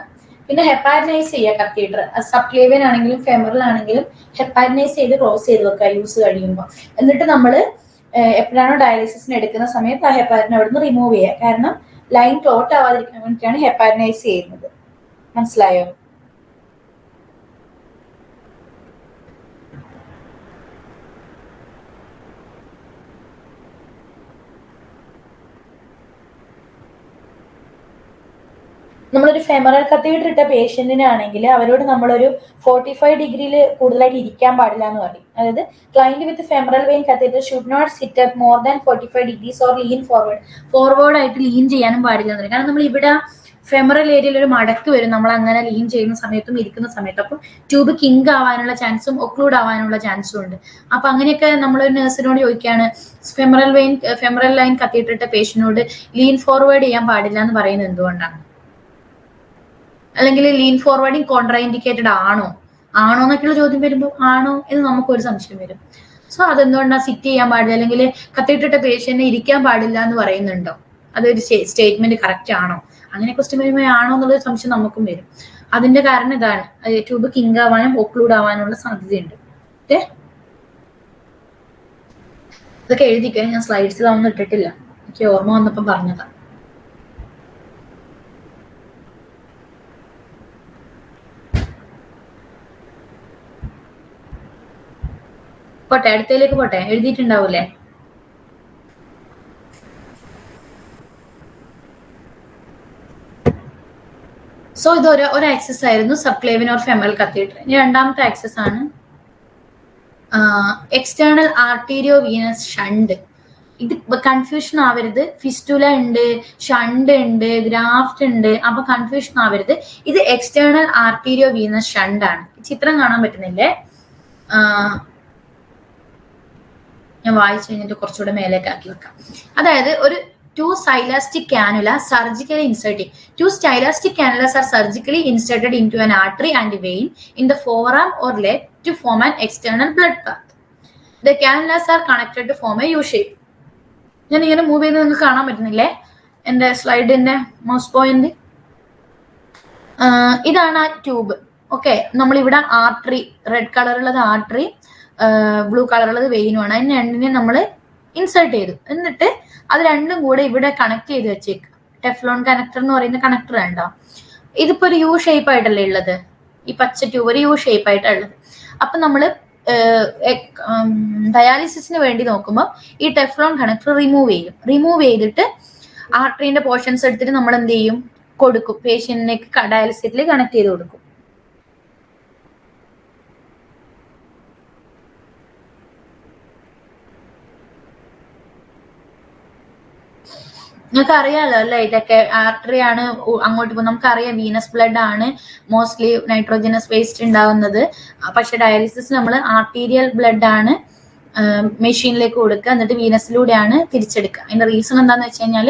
പിന്നെ ഹെപ്പാരനൈസ് ചെയ്യുക കത്തീഡർ സബ്ക്ലേവിയൻ ആണെങ്കിലും ഫെമറൽ ആണെങ്കിലും ഹെപ്പാരിനൈസ് ചെയ്ത് ക്ലോസ് ചെയ്ത് വെക്കുക യൂസ് കഴിയുമ്പോൾ. എന്നിട്ട് നമ്മൾ എപ്പോഴാണോ ഡയാലിസിസിന് എടുക്കുന്ന സമയത്ത് ആ ഹെപ്പാരിനെ അവിടുന്ന് റിമൂവ് ചെയ്യുക. കാരണം ലൈൻ ക്ലോട്ട് ആവാതിരിക്കാൻ വേണ്ടിയിട്ടാണ് ഹെപ്പാരനൈസ് ചെയ്യുന്നത്. മനസ്സിലായോ? നമ്മളൊരു ഫെമറൽ കത്തീഡർ ഇട്ട പേഷ്യന്റിനാണെങ്കിൽ അവരോട് നമ്മളൊരു ഫോർട്ടി ഫൈവ് ഡിഗ്രിയിൽ കൂടുതലായിട്ട് ഇരിക്കാൻ പാടില്ല എന്ന് പറയും. അതായത് client with femoral vein catheter should not sit up more than forty five degrees or lean forward forward ആയിട്ട് ലീൻ ചെയ്യാനും പാടില്ല എന്ന് പറയും. കാരണം നമ്മൾ ഇവിടെ ഫെമറൽ ഏരിയയിൽ ഒരു മടക്ക് വരും. നമ്മൾ അങ്ങനെ ലീൻ ചെയ്യുന്ന സമയത്തും ഇരിക്കുന്ന സമയത്തും. അപ്പം ട്യൂബ് കിങ്ക് ആവാനുള്ള ചാൻസും ഒക്ലൂഡ് ആവാനുള്ള ചാൻസും ഉണ്ട്. അപ്പൊ അങ്ങനെയൊക്കെ നമ്മളൊരു നഴ്സിനോട് ചോദിക്കുകയാണ് ഫെമറൽ വെയിൻ ഫെമറൽ ലൈൻ കത്തിയിട്ടിട്ട പേഷ്യനോട് ലീൻ ഫോർവേഡ് ചെയ്യാൻ പാടില്ല എന്ന് പറയുന്നത് എന്തുകൊണ്ടാണ്? അല്ലെങ്കിൽ ലീൻ ഫോർവേഡിങ് കോൺട്രാ ഇൻഡിക്കേറ്റഡ് ആണോ? ആണോ എന്നൊക്കെയുള്ള ചോദ്യം വരുമ്പോൾ ആണോ എന്ന് നമുക്ക് ഒരു സംശയം വരും. സോ അതെന്തുകൊണ്ടാണ് സിറ്റ് ചെയ്യാൻ പാടില്ല? അല്ലെങ്കിൽ കത്തിയിട്ടിട്ട പേഷ്യന്റിനെ ഇരിക്കാൻ പാടില്ല എന്ന് പറയുന്നുണ്ടോ? അതൊരു സ്റ്റേറ്റ്മെന്റ് കറക്റ്റ് ആണോ? അങ്ങനെ ക്വസ്റ്റ്യൻ വരുമ്പോൾ ആണോ എന്നുള്ള സംശയം നമുക്കും വരും. അതിന്റെ കാരണം ഇതാണ്. ട്യൂബ് കിങ് ആവാനും ഒക്ലൂഡ് ആവാനുള്ള സാധ്യതയുണ്ട്. ഇതൊക്കെ എഴുതിക്കാൻ ഞാൻ സ്ലൈഡ്സ് ഒന്നും ഇട്ടിട്ടില്ല. എനിക്ക് ഓർമ്മ വന്നപ്പോൾ പറഞ്ഞതാണ് പോട്ടെ അടുത്തതിലേക്ക് പോട്ടെ എഴുതിയിട്ടുണ്ടാവൂലേ? സോ ഇത് ഒരു ഒരു ആക്സസ് ആയിരുന്നു സബ്ക്ലേവിൻ ഓർ ഫെമൽ കത്തീഡ്രൽ ഇനി രണ്ടാമത്തെ ആക്സസ് ആണ് എക്സ്റ്റേണൽ ആർട്ടീരിയോ വീനസ് ഷണ്ട് ഇത് കൺഫ്യൂഷൻ ആവരുത്. ഫിസ്റ്റുല ഉണ്ട് ഷണ്ട് ഉണ്ട് ഗ്രാഫ്റ്റ് ഉണ്ട് അപ്പൊ കൺഫ്യൂഷൻ ആവരുത്. ഇത് എക്സ്റ്റേണൽ ആർട്ടീരിയോ വീനസ് ഷണ്ട് ആണ് ചിത്രം കാണാൻ പറ്റുന്നില്ലേ? ഞാൻ വായിച്ചു കഴിഞ്ഞിട്ട് കുറച്ചുകൂടെ മേലേക്ക് ആക്കി വെക്കാം. അതായത് ഒരു two silastic cannula surgically inserting two silastic cannulas are surgically inserted in to an artery and vein in the forearm or leg to form an external blood path the cannulas are connected to form a U shape ഞാൻ ഇങ്ങനെ move ചെയ്ത് നിങ്ങൾക്ക് കാണാൻ പറ്റുന്നില്ലേ? എന്റെ സ്ലൈഡിന്റെ mouse point ഇതാണ് ആ tube okay നമ്മൾ ഇവിടെ ആർട്ടറി റെഡ് കളറുള്ളത് ആർട്ടറി ബ്ലൂ കളറുള്ളത് വെയിനുമാണ് അതിന് രണ്ടിനെ നമ്മൾ ഇൻസേർട്ട് ചെയ്തു. എന്നിട്ട് അത് രണ്ടും കൂടെ ഇവിടെ കണക്ട് ചെയ്ത് വെച്ചേക്കുക ടെഫ്ലോൺ കണക്ടർ എന്ന് പറയുന്ന കണക്ടർ ഉണ്ടോ ഇതിപ്പോ ഒരു യു ഷേപ്പ് ആയിട്ടല്ലേ ഉള്ളത്? ഈ പച്ച ട്യൂബ് ഒരു യു ഷേപ്പ് ആയിട്ടാണ് ഉള്ളത്. അപ്പൊ നമ്മൾ ഡയാലിസിസിന് വേണ്ടി നോക്കുമ്പോൾ ഈ ടെഫ്ലോൺ കണക്ടർ റിമൂവ് ചെയ്യും. റിമൂവ് ചെയ്തിട്ട് ആർട്ടറിന്റെ പോർഷൻസ് എടുത്തിട്ട് നമ്മൾ എന്ത് ചെയ്യും? കൊടുക്കും. പേഷ്യന്റിനേക്ക് ഡയാലിസിൽ കണക്ട് ചെയ്ത് കൊടുക്കും. നിങ്ങൾക്ക് അറിയാലോ അല്ലെ? ഇതൊക്കെ ആർട്ടറി ആണ് അങ്ങോട്ട് അങ്ങോട്ട് പോകും. നമുക്കറിയാം വീനസ് ബ്ലഡ് ആണ് മോസ്റ്റ്ലി നൈട്രോജനസ് വേസ്റ്റ് ഉണ്ടാവുന്നത്. പക്ഷെ ഡയാലിസിസ് നമ്മൾ ആർട്ടീരിയൽ ബ്ലഡ് ആണ് മെഷീനിലേക്ക് കൊടുക്കുക. എന്നിട്ട് വീനസിലൂടെയാണ് തിരിച്ചെടുക്കുക. അതിന്റെ റീസൺ എന്താന്ന് വെച്ച് കഴിഞ്ഞാൽ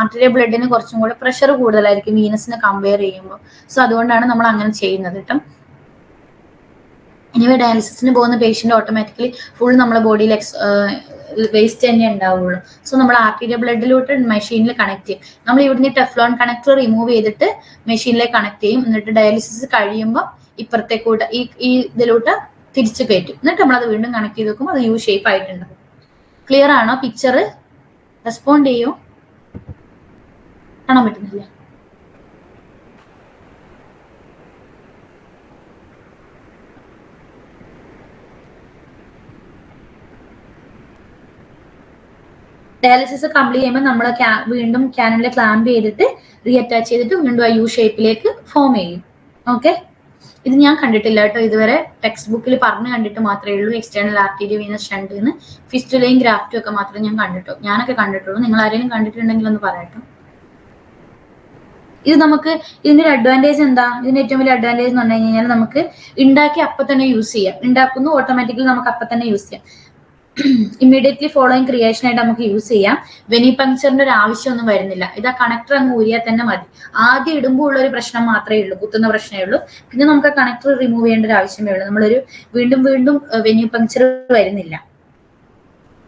ആർട്ടീരിയൽ ബ്ലഡിന് കുറച്ചും കൂടെ പ്രഷർ കൂടുതലായിരിക്കും വീനസിനെ കമ്പയർ ചെയ്യുമ്പോൾ. സോ അതുകൊണ്ടാണ് നമ്മൾ അങ്ങനെ ചെയ്യുന്നത് കേട്ടോ. ഇനി ഡയാലിസിസിന് പോകുന്ന പേഷ്യന്റ് ഓട്ടോമാറ്റിക്കലി ഫുൾ നമ്മുടെ ബോഡിയിൽ എക്സ് വേസ്റ്റ് തന്നെ ഉണ്ടാവുള്ളൂ. സോ നമ്മൾ ആർട്ടീരിയ ബ്ലഡിലോട്ട് മെഷീനിൽ കണക്ട് ചെയ്യും. നമ്മൾ ഇവിടുന്ന് ടെഫ്ലോൺ കണക്ടർ റിമൂവ് ചെയ്തിട്ട് മെഷീനിലേക്ക് കണക്ട് ചെയ്യും. എന്നിട്ട് ഡയാലിസിസ് കഴിയുമ്പോൾ ഇപ്പുറത്തേക്കൂട്ട് ഈ ഈ ഇതിലോട്ട് തിരിച്ചു കയറ്റും. എന്നിട്ട് നമ്മൾ അത് വീണ്ടും കണക്ട് ചെയ്ത് നോക്കുമ്പോൾ അത് യു ഷേപ്പ് ആയിട്ടുണ്ട്. ക്ലിയർ ആണോ? പിക്ചർ റെസ്പോണ്ട് ചെയ്യോ. കാണാൻ പറ്റുന്നില്ല? ഡയാലിസിസ് കംപ്ലീറ്റ് ചെയ്യുമ്പോൾ നമ്മൾ വീണ്ടും ക്യാനലിൽ ക്ലാമ്പ് ചെയ്തിട്ട് റീഅറ്റാച്ച് ചെയ്തിട്ട് വീണ്ടും ആ യു ഷേപ്പിലേക്ക് ഫോം ചെയ്യും. ഓക്കെ ഇത് ഞാൻ കണ്ടിട്ടില്ല കേട്ടോ. ഇതുവരെ ടെക്സ്റ്റ് ബുക്കിൽ പറഞ്ഞു കണ്ടിട്ട് മാത്രമേ ഉള്ളൂ. എക്സ്റ്റേണൽ ആർട്ടീരിയ വീനസ് ഷണ്ട് എന്ന് ഫിസ്റ്റുലയും ഗ്രാഫ്റ്റും ഒക്കെ മാത്രമേ ഞാൻ കണ്ടിട്ടുള്ളൂ ഞാനൊക്കെ കണ്ടിട്ടുള്ളൂ. നിങ്ങൾ ആരെങ്കിലും കണ്ടിട്ടുണ്ടെങ്കിൽ ഒന്ന് പറയട്ടോ. ഇത് നമുക്ക് ഇതിന്റെ ഒരു അഡ്വാന്റേജ് എന്താ? ഇതിന്റെ ഏറ്റവും വലിയ അഡ്വാന്റേജ് എന്ന് പറഞ്ഞു കഴിഞ്ഞാൽ നമുക്ക് ഉണ്ടാക്കി അപ്പൊ തന്നെ യൂസ് ചെയ്യാം. ഉണ്ടാക്കുന്നു ഓട്ടോമാറ്റിക്കലി നമുക്ക് അപ്പൊ തന്നെ യൂസ് ചെയ്യാം. ഇമ്മീഡിയറ്റ്ലി ഫോളോയിങ് ക്രിയേഷൻ ആയിട്ട് നമുക്ക് യൂസ് ചെയ്യാം. വെനി പങ്ക്ചറിന്റെ ഒരു ആവശ്യമൊന്നും വരുന്നില്ല. ഇത് ആ കണക്ടർ അങ്ങ് ഊരിയാൽ തന്നെ മതി. ആദ്യം ഇടുമ്പോൾ ഉള്ള ഒരു പ്രശ്നം മാത്രമേ ഉള്ളൂ. കുത്തുന്ന പ്രശ്നമേ ഉള്ളൂ. പിന്നെ നമുക്ക് ആ കണക്ടർ റിമൂവ് ചെയ്യേണ്ട ഒരു ആവശ്യമേ ഉള്ളൂ. നമ്മളൊരു വീണ്ടും വീണ്ടും വെനി പങ്ക്ചർ വരുന്നില്ല.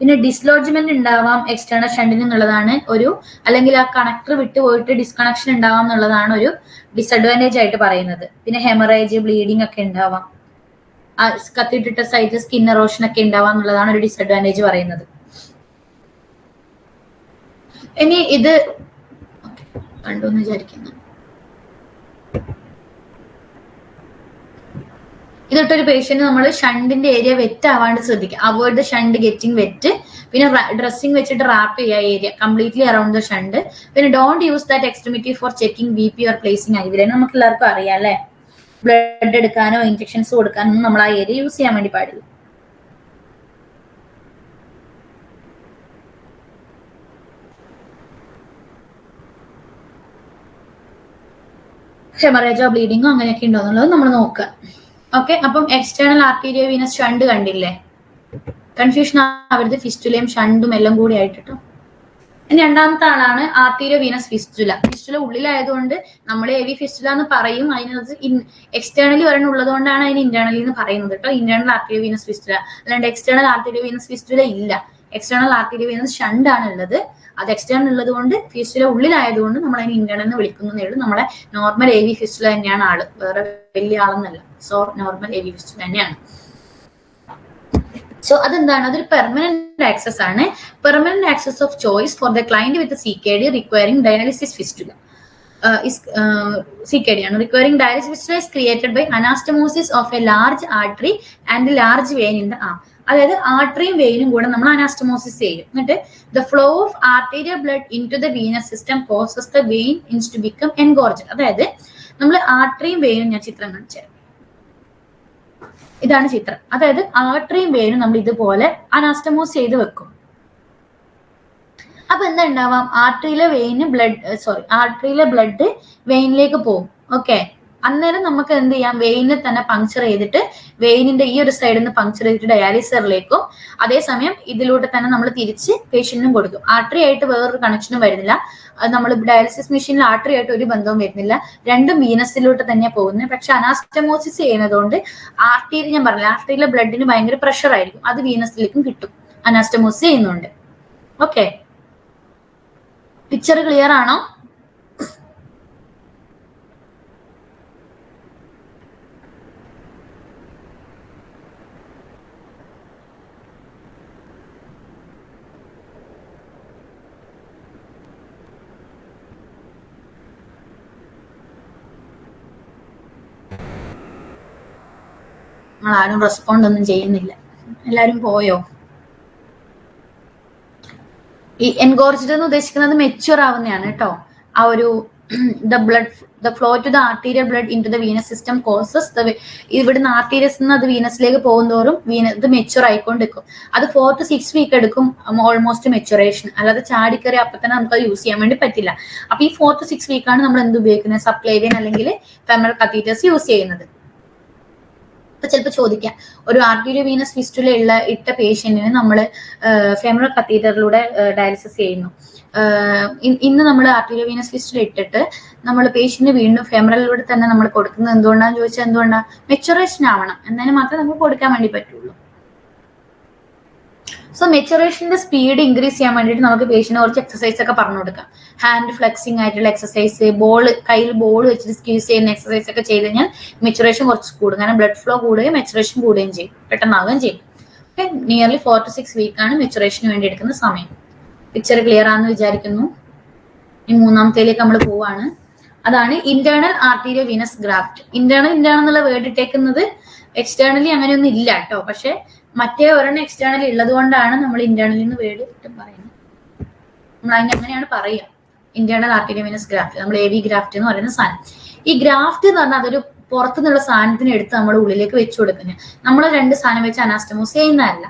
പിന്നെ ഡിസ്ലോജ്മെന്റ് ഉണ്ടാവാം എക്സ്റ്റേണൽ ഷണ്ടിന് എന്നുള്ളതാണ് ഒരു അല്ലെങ്കിൽ ആ കണക്ടർ വിട്ടുപോയിട്ട് ഡിസ്കണക്ഷൻ ഉണ്ടാവാം എന്നുള്ളതാണ് ഒരു ഡിസഡ്വാന്റേജ് ആയിട്ട് പറയുന്നത്. പിന്നെ ഹെമറേജ് ബ്ലീഡിംഗ് ഒക്കെ ഉണ്ടാവാം. കത്തിയിട്ടിട്ട സൈഡ് സ്കിൻ എറോഷൻ ഒക്കെ ഉണ്ടാവുക എന്നുള്ളതാണ് ഒരു ഡിസഡ്വാന്റേജ് പറയുന്നത്. ഇനി ഇത് കണ്ടു എന്ന് വിചാരിക്കുന്നു. ഇതിട്ടൊരു പേഷ്യന്റ് നമ്മൾ ഷണ്ടിന്റെ ഏരിയ വെറ്റ് ആവാണ്ട് ശ്രദ്ധിക്കുക. Avoid the shunt getting wet പിന്നെ ഡ്രസ്സിംഗ് വെച്ചിട്ട് റാപ്പ് ചെയ്യുക area completely around the shunt പിന്നെ don't use that extremity for checking B P or placing I നമുക്ക് എല്ലാവർക്കും അറിയാം അല്ലേ? ബ്ലഡ് എടുക്കാനോ ഇഞ്ചക്ഷൻസ് കൊടുക്കാനോ ഒന്നും നമ്മൾ ആ ഏരിയ യൂസ് ചെയ്യാൻ വേണ്ടി പാടില്ല. ഹെമറേജോ ബ്ലീഡിങ്ങോ അങ്ങനെയൊക്കെ ഉണ്ടോ എന്നുള്ളത് നമ്മൾ നോക്കുക. ഓക്കെ അപ്പം എക്സ്റ്റേണൽ ആർട്ടീരിയ വീനസ് ഷണ്ട് കണ്ടില്ലേ? കൺഫ്യൂഷൻ ആവരുത് ഫിസ്റ്റുലയും ഷണ്ടും എല്ലാം കൂടി ആയിട്ടോ രണ്ടാമത്തെ ആളാണ് ആർട്ടീരിയോ വീനസ് ഫിസ്റ്റുല ഫിസ്റ്റുല ഉള്ളിലായതുകൊണ്ട് നമ്മൾ എവി ഫിസ്റ്റുല എന്ന് പറയും. അതിനകത്ത് എക്സ്റ്റേണലി ഒരെണ്ണം ഉള്ളതുകൊണ്ടാണ് അതിന് ഇന്റേണലി എന്ന് പറയുന്നത് കേട്ടോ. ഇന്റേണൽ ആർട്ടീരിയോ വീനസ് ഫിസ്റ്റുല അല്ലാണ്ട് എക്സ്റ്റേണൽ ആർട്ടീരിയോ വീനസ് ഫിസ്റ്റുല ഇല്ല. എക്സ്റ്റേണൽ ആർട്ടീരിയോ വീനസ് ഷണ്ട് ആണ് ഉള്ളത് അത് എക്സ്റ്റേണൽ ഉള്ളത് കൊണ്ട് ഫിസ്റ്റുല ഉള്ളിലായതുകൊണ്ട് നമ്മൾ അതിന് ഇന്റേണൽ എന്ന് വിളിക്കുന്നതേ ഉള്ളൂ. നമ്മളെ നോർമൽ എവി ഫിസ്റ്റുല തന്നെയാണ് ആൾ. വേറെ വലിയ ആളെന്നല്ല സോ നോർമൽ എവി ഫിസ്റ്റുല തന്നെയാണ്. സോ അതെന്താണ്? അതൊരു പെർമനന്റ് ആക്സസ് ആണ്. Permanent access of choice for the client with C K D requiring dialysis fistula C K D ആണ്. Requiring dialysis fistula is created by anastomosis of a large artery and large vein in the ആ അതായത് ആർട്ടറിയും വെയിനും കൂടെ നമ്മൾ anastomosis ചെയ്യും. എന്നിട്ട് the flow of arterial blood into the venous system causes the vein ins to become engorge അതായത് നമ്മൾ ആർട്ടറിയും വെയിനും ഞാൻ ചിത്രം കാണിച്ചു തരാം ഇതാണ് ചിത്രം. അതായത് ആർട്ടറിയും വെയിനും നമ്മൾ ഇതുപോലെ അനാസ്റ്റമോസ് ചെയ്ത് വെക്കും. അപ്പൊ എന്താ ഉണ്ടാവാം? ആർട്ടറിയിലെ വെയിന് ബ്ലഡ് സോറി ആർട്ടറിയിലെ ബ്ലഡ് വെയിനിലേക്ക് പോകും. ഓക്കെ അന്നേരം നമുക്ക് എന്ത് ചെയ്യാം? വെയിനെ തന്നെ പങ്ക്ചർ ചെയ്തിട്ട് വെയിനിന്റെ ഈ ഒരു സൈഡിൽ നിന്ന് പങ്ക്ചർ ചെയ്തിട്ട് ഡയാലിസറിലേക്കും അതേസമയം ഇതിലൂടെ തന്നെ നമ്മൾ തിരിച്ച് പേഷ്യന്റിനും കൊടുക്കും. ആർട്ടറി ആയിട്ട് വേറൊരു കണക്ഷനും വരുന്നില്ല. നമ്മൾ ഡയാലിസിസ് മെഷീനിൽ ആർട്ടറി ആയിട്ട് ഒരു ബന്ധവും വരുന്നില്ല. രണ്ടും വീനസിലോട്ട് തന്നെ പോകുന്നത് പക്ഷെ അനാസ്റ്റമോസിസ് ചെയ്യുന്നതുകൊണ്ട് ആർട്ടിയിൽ ഞാൻ പറഞ്ഞില്ല ആർട്ടറിയിലെ ബ്ലഡിന് ഭയങ്കര പ്രഷർ ആയിരിക്കും. അത് വീനസിലേക്കും കിട്ടും. അനാസ്റ്റമോസിസ് ചെയ്യുന്നുണ്ട്. ഓക്കെ പിക്ചർ ക്ലിയർ ആണോ? നമ്മൾ ആരും റെസ്പോണ്ട് ഒന്നും ചെയ്യുന്നില്ല. എല്ലാരും പോയോ? ഈ എൻകോർജ്ഡ് എന്ന് ഉദ്ദേശിക്കുന്നത് മെച്യൂർ ആവുന്നതാണ് കേട്ടോ. ആ ഒരു the blood the flow to the arterial blood into the venous system causes the ഇവിടുന്ന് ആർട്ടീരിയസ് നിന്ന് അത് വീനസിലേക്ക് പോകുന്നതോറും വീന ഇത് മെച്യൂർ ആയിക്കൊണ്ടിരിക്കും. അത് ഫോർ ടു സിക്സ് വീക്ക് എടുക്കും ഓൾമോസ്റ്റ് മെച്യൂറേഷൻ അല്ലാതെ ചാടിക്കറി അപ്പൊ തന്നെ നമുക്ക് അത് യൂസ് ചെയ്യാൻ വേണ്ടി പറ്റില്ല. അപ്പൊ ഈ ഫോർ ടു സിക്സ് വീക്കാണ് നമ്മൾ എന്ത് ഉപയോഗിക്കുന്നത്? സപ്ലൈവിയൻ അല്ലെങ്കിൽ ഫെമറൽ കത്തീറ്റേഴ്സ് യൂസ് ചെയ്യുന്നത്. ഇപ്പൊ ചിലപ്പോൾ ചോദിക്കാം. ഒരു ആർട്ടീരിയോ വീനസ് ഫിസ്റ്റുല ഉള്ള ഇട്ട പേഷ്യന്റിന് നമ്മൾ ഫെമറൽ കത്തീറ്ററിലൂടെ ഡയാലിസിസ് ചെയ്യുന്നു. ഇന്ന് നമ്മൾ ആർട്ടീരിയോ വീനസ് ഫിസ്റ്റുല ഇട്ടിട്ട് നമ്മൾ പേഷ്യന്റ് വീണ്ടും ഫെമറലിലൂടെ തന്നെ നമ്മൾ കൊടുക്കുന്നത് എന്തുകൊണ്ടാന്ന് ചോദിച്ചാൽ എന്തുകൊണ്ടാണ് മെച്ചുറേഷൻ ആവണം. എന്നാലും മാത്രമേ നമുക്ക് കൊടുക്കാൻ വേണ്ടി പറ്റുള്ളൂ. സോ മെച്ചുറേഷന്റെ സ്പീഡ് ഇൻക്രീസ് ചെയ്യാൻ വേണ്ടിയിട്ട് നമുക്ക് പേഷ്യന്റ് കുറച്ച് എക്സസൈസ് ഒക്കെ പറഞ്ഞു കൊടുക്കാം. ഹാൻഡ് ഫ്ലെക്സിംഗ് ആയിട്ടുള്ള എക്സസൈസ് ബോൾ കയ്യിൽ ബോൾ വെച്ചിട്ട് സ്ക്യൂസ് ചെയ്യുന്ന എക്സസൈസ് ഒക്കെ ചെയ്ത് കഴിഞ്ഞാൽ മെച്ചുറേഷൻ കുറച്ച് കൂടും. കാരണം ബ്ലഡ് ഫ്ലോ കൂടുകയും മെച്ചുറേഷൻ കൂടുകയും ചെയ്യും. പെട്ടെന്നാവുകയും ചെയ്യും. Okay nearly four to six week ആണ് മെച്ചുറേഷന് വേണ്ടി എടുക്കുന്ന സമയം. പിക്ചർ ക്ലിയർ ആണെന്ന് വിചാരിക്കുന്നു. ഈ മൂന്നാമത്തേലേക്ക് നമ്മൾ പോവാണ്. അതാണ് internal arteriovenous graft internal internal എന്നുള്ള വേർഡ് ഇട്ടേക്കുന്നത് എക്സ്റ്റേണലി അങ്ങനെയൊന്നും ഇല്ല കേട്ടോ. പക്ഷെ മറ്റേ ഒരെണ്ണം എക്സ്റ്റേണൽ ഉള്ളത് കൊണ്ടാണ് നമ്മൾ ഇന്റേണലിൽ നിന്ന് വേർഡ് കിട്ടും പറയുന്നത്. നമ്മൾ അതിന് അങ്ങനെയാണ് പറയുക? ഇന്റേണൽ ആർട്ടീരിയോ വീനസ് ഗ്രാഫ്റ്റ് നമ്മൾ എ വി ഗ്രാഫ്റ്റ് എന്ന് പറയുന്ന സാധനം. ഈ ഗ്രാഫ്റ്റ് എന്ന് പറഞ്ഞാൽ അതൊരു പുറത്തുനിന്നുള്ള സാധനത്തിന് എടുത്ത് നമ്മൾ ഉള്ളിലേക്ക് വെച്ചു കൊടുക്കുന്നത്. നമ്മൾ രണ്ട് സാധനം വെച്ച് അനാസ്റ്റമോസ് ചെയ്യുന്നതല്ല.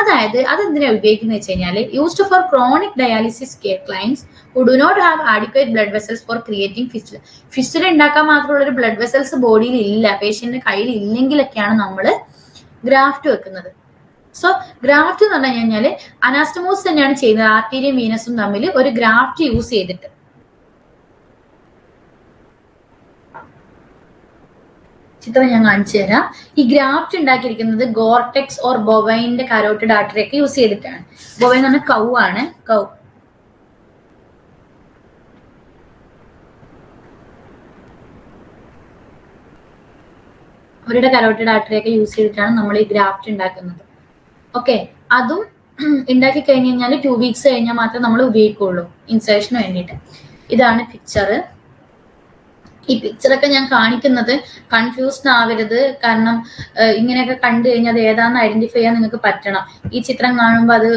അതായത് അത് അതെന്തിനാ ഉപയോഗിക്കുന്നത് വെച്ച് കഴിഞ്ഞാൽ used for chronic dialysis care clients who do not have adequate blood vessels for creating fistula fistula ഉണ്ടാക്കാൻ മാത്രമുള്ള ഒരു ബ്ലഡ് വെസൽസ് ബോഡിയിൽ ഇല്ല. പേഷ്യന്റിന്റെ കയ്യിൽ ഇല്ലെങ്കിലൊക്കെയാണ് നമ്മൾ ഗ്രാഫ്റ്റ് വെക്കുന്നത്. സോ ഗ്രാഫ്റ്റ് എന്ന് പറഞ്ഞു കഴിഞ്ഞാൽ അനാസ്റ്റമോസ് തന്നെയാണ് ചെയ്യുന്നത്. ആർട്ടീരിയും വീനസും തമ്മിൽ ഒരു ഗ്രാഫ്റ്റ് യൂസ് ചെയ്തിട്ട്. ചിത്രം ഞാൻ കാണിച്ചു തരാം. ഈ ഗ്രാഫ്റ്റ് ഉണ്ടാക്കിയിരിക്കുന്നത് ഗോർടെക്സ് ഓർ ബൊവൈന്റെ കരോട്ടിഡ് ആർട്ടറി ഒക്കെ യൂസ് ചെയ്തിട്ടാണ്. ബൊവൈൻ എന്ന് പറഞ്ഞാൽ കൗ ആണ്. കൗ അവരുടെ കരോട്ടിഡ് ആർട്ടറി ഒക്കെ യൂസ് ചെയ്തിട്ടാണ് നമ്മൾ ഈ ഗ്രാഫ്റ്റ് ഉണ്ടാക്കുന്നത്. ഓക്കെ അതും ഉണ്ടാക്കി കഴിഞ്ഞ് കഴിഞ്ഞാൽ ടു വീക്സ് കഴിഞ്ഞാൽ മാത്രമേ നമ്മൾ ഉപയോഗിക്കുള്ളൂ ഇൻസേഷന് വേണ്ടിയിട്ട്. ഇതാണ് പിക്ചർ ഈ പിക്ചറൊക്കെ ഞാൻ കാണിക്കുന്നത് കൺഫ്യൂസ്ഡ് ആവരുത് കാരണം ഇങ്ങനെയൊക്കെ കണ്ടു കഴിഞ്ഞാൽ അത് ഏതാന്ന് ഐഡന്റിഫൈ ചെയ്യാൻ നിങ്ങൾക്ക് പറ്റണം. ഈ ചിത്രം കാണുമ്പോൾ അത്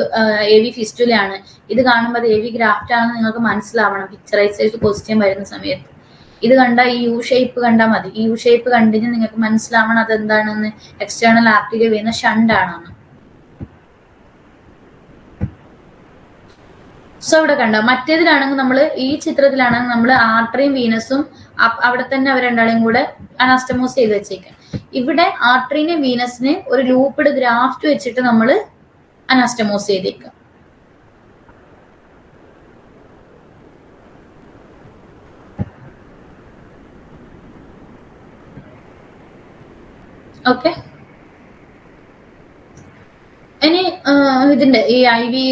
എ വി ഫിസ്റ്റുലയാണ് ഇത് കാണുമ്പോൾ അത് എ വി ഗ്രാഫ്റ്റ് ആണെന്ന് നിങ്ങൾക്ക് മനസ്സിലാവണം പിക്ചറൈസേഷൻ ക്വസ്റ്റ്യൻ വരുന്ന സമയത്ത്. ഇത് കണ്ടാൽ ഈ യു ഷേപ്പ് കണ്ടാൽ മതി. ഈ യു ഷേപ്പ് കണ്ടിട്ട് നിങ്ങൾക്ക് മനസ്സിലാവണം അത് എന്താണെന്ന് എക്സ്റ്റേണൽ ആർട്ടിൽ വരുന്ന ഷണ്ട് ആണെന്ന് സോ ഇവിടെ കണ്ട? മറ്റേതിലാണെങ്കിൽ നമ്മൾ ഈ ചിത്രത്തിലാണെങ്കിൽ നമ്മൾ ആർട്ടറിയും വീനസും അവിടെ തന്നെ അവർ രണ്ടാളെയും കൂടെ അനാസ്റ്റമോസ് ചെയ്ത് വെച്ചേക്കാം ഇവിടെ ആർട്ടറിനെയും വീനസിനെ ഒരു ലൂപ്പിഡ് ഗ്രാഫ്റ്റ് വെച്ചിട്ട് നമ്മൾ അനാസ്റ്റമോസ് ചെയ്തേക്കാം ഓക്കെ ഇനി ഇതിന്റെ ഈ ഐ വി